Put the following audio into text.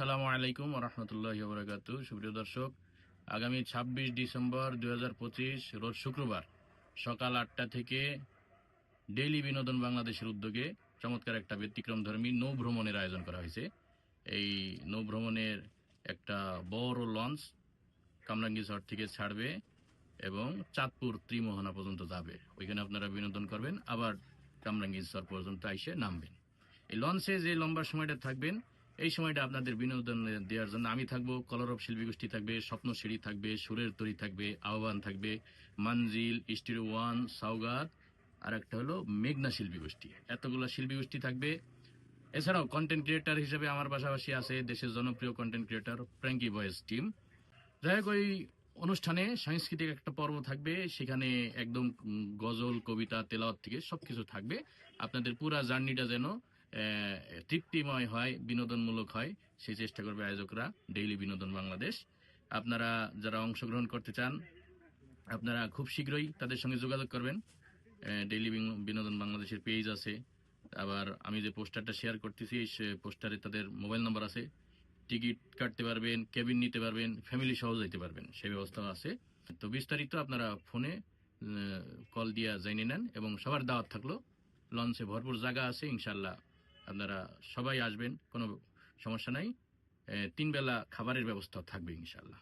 আসসালামু আলাইকুম রহমতুল্লাহ বরাকাত সুপ্রিয় দর্শক, আগামী ছাব্বিশ ডিসেম্বর দুই হাজার পঁচিশ, রোজ শুক্রবার সকাল আটটা থেকে ডেইলি বিনোদন বাংলাদেশের উদ্যোগে চমৎকার একটা ব্যতিক্রমধর্মী নৌ ভ্রমণের আয়োজন করা হয়েছে। এই নৌ ভ্রমণের একটা বড় লঞ্চ কামরাঙ্গীরচর থেকে ছাড়বে এবং চাঁদপুর ত্রিমোহনা পর্যন্ত যাবে। ওইখানে আপনারা বিনোদন করবেন, আবার কামরাঙ্গীরচর পর্যন্ত এসে নামবেন। এই লঞ্চে যে লম্বা সময়টা থাকবেন এই সময়টা আপনাদের বিনোদন দেওয়ার জন্য আমি থাকব কলরব শিল্পী গোষ্ঠী থাকবে স্বপ্নশিড়ি থাকবে, সুরের তরি থাকবে, আহ্বান থাকবে মানজিল স্টিরো ওয়ান সাউগাত আর একটা হলো মেঘনা শিল্পী গোষ্ঠী। এতগুলো শিল্পী গোষ্ঠী থাকবে। এছাড়াও কন্টেন্ট ক্রিয়েটার হিসেবে আমার পাশাপাশি আছে দেশের জনপ্রিয় content creator pranky boys team যাই হোক, ওই অনুষ্ঠানে সাংস্কৃতিক একটা পর্ব থাকবে, সেখানে একদম গজল, কবিতা, তেলাওয়াত থেকে সবকিছু থাকবে। আপনাদের পুরা জার্নিটা যেন তৃপ্তিময় হয়, বিনোদনমূলক হয়, সেই চেষ্টা করবে আয়োজকরা, ডেইলি বিনোদন বাংলাদেশ। আপনারা যারা অংশগ্রহণ করতে চান, আপনারা খুব শীঘ্রই তাদের সঙ্গে যোগাযোগ করবেন। ডেইলি বিনোদন বাংলাদেশের পেজ আছে। আবার আমি যে পোস্টারটা শেয়ার করতেছি সেই পোস্টারে তাদের মোবাইল নাম্বার আছে। টিকিট কাটতে পারবেন, কেবিন নিতে পারবেন, ফ্যামিলি সহ যেতে পারবেন সেই ব্যবস্থাও আছে। তো বিস্তারিত আপনারা ফোনে কল দিয়া জেনে নেন এবং সবার দাওয়াত থাকল। লঞ্চে ভরপুর জায়গা আছে ইনশাল্লাহ আপনারা সবাই আসবেন কোনো সমস্যা নাই। তিনবেলা তিন বেলা খাবারের ব্যবস্থা থাকবে ইনশাল্লাহ